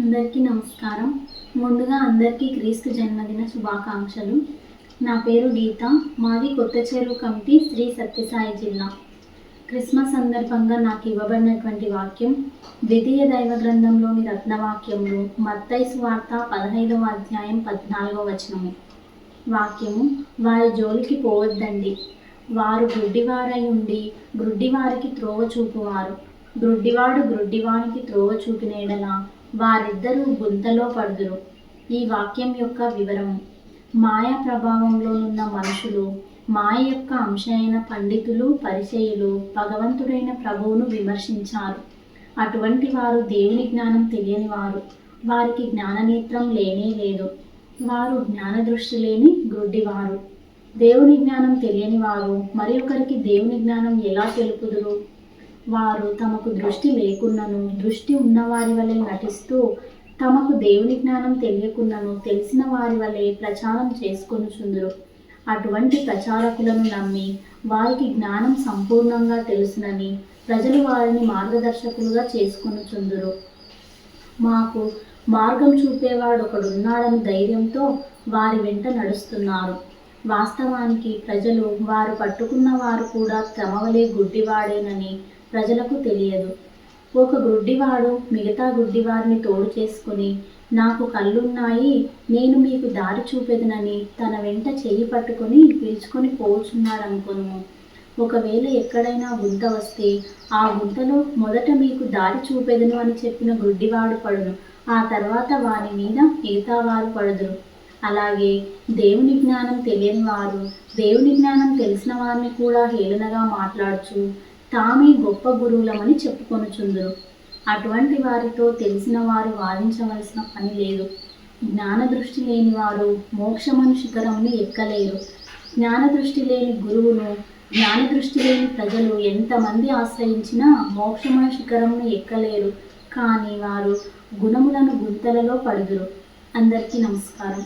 అందరికీ నమస్కారం. ముందుగా అందరికీ క్రీస్తు జన్మదిన శుభాకాంక్షలు. నా పేరు గీత. మాది కొత్త చెరువు కమిటీ శ్రీ సత్యసాయి జిల్లా. క్రిస్మస్ సందర్భంగా నాకు ఇవ్వబడినటువంటి వాక్యం ద్వితీయ దైవ గ్రంథంలోని రత్నవాక్యంలో మత్తైసు వార్త పదహైదవ అధ్యాయం పద్నాలుగవ వచనము. వాక్యము వారి జోలికి పోవద్దండి. వారు గుడ్డివారై ఉండి గుడ్డివారికి త్రోవ చూపువారు. గ్రుడ్డివాడు గ్రుడ్డివానికి త్రోవ చూపినేడల వారిద్దరూ గుంతలో పడుదురు. ఈ వాక్యం యొక్క వివరము. మాయా ప్రభావంలోనున్న మనుషులు మాయ యొక్క అంశ అయిన పండితులు పరిచయులు భగవంతుడైన ప్రభువును విమర్శించారు. అటువంటి వారు దేవుని జ్ఞానం తెలియని వారు. వారికి జ్ఞాననేత్రం లేనే లేదు. వారు జ్ఞాన దృష్టి లేని గుడ్డివారు దేవుని జ్ఞానం తెలియని వారు మరి ఒకరికి దేవుని జ్ఞానం ఎలా తెలుపుదురు? వారు తమకు దృష్టి లేకున్నను దృష్టి ఉన్నవారి వలె నటిస్తూ తమకు దేవుని జ్ఞానం తెలియకున్నను తెలిసిన వారి వలె ప్రచారం చేసుకొనుచుందురు అటువంటి ప్రచారకులను నమ్మి వారికి జ్ఞానం సంపూర్ణంగా తెలుసునని ప్రజలు వారిని మార్గదర్శకులుగా చేసుకొనుచుందురు మాకు మార్గం చూపేవాడు ఒకడున్నాడని ధైర్యంతో వారి వెంట నడుస్తున్నారు. వాస్తవానికి ప్రజలు వారు పట్టుకున్న వారు కూడా క్రమవలే గుడ్డివాడేనని ప్రజలకు తెలియదు. ఒక గుడ్డివాడు మిగతా గుడ్డివారిని తోడు చేసుకుని నాకు కళ్ళున్నాయి నేను మీకు దారి చూపెదనని తన వెంట చెయ్యి పట్టుకొని పిలుచుకొని పోచున్నాడనుకోను ఒకవేళ ఎక్కడైనా గుంత వస్తే ఆ గుంతలో మొదట మీకు దారి చూపెదను అని చెప్పిన గుడ్డివాడు పడును. ఆ తర్వాత వారి మీద మిగతా వారు అలాగే దేవుని జ్ఞానం తెలియని వారు దేవుని జ్ఞానం తెలిసిన వారిని కూడా హేళనగా మాట్లాడుచు తామే గొప్ప గురువులమని చెప్పుకొనుచుందురు. అటువంటి వారితో తెలిసిన వారు వాదించవలసిన పని లేదు. జ్ఞాన దృష్టి లేని వారు మోక్షమను శిఖరంను ఎక్కలేరు. జ్ఞాన దృష్టి లేని గురువును జ్ఞాన దృష్టి లేని ప్రజలు ఎంతమంది ఆశ్రయించినా మోక్షమన శిఖరంను ఎక్కలేరు. కానీ వారు గుణములను గుంతలలో పడుదురు. అందరికీ నమస్కారం.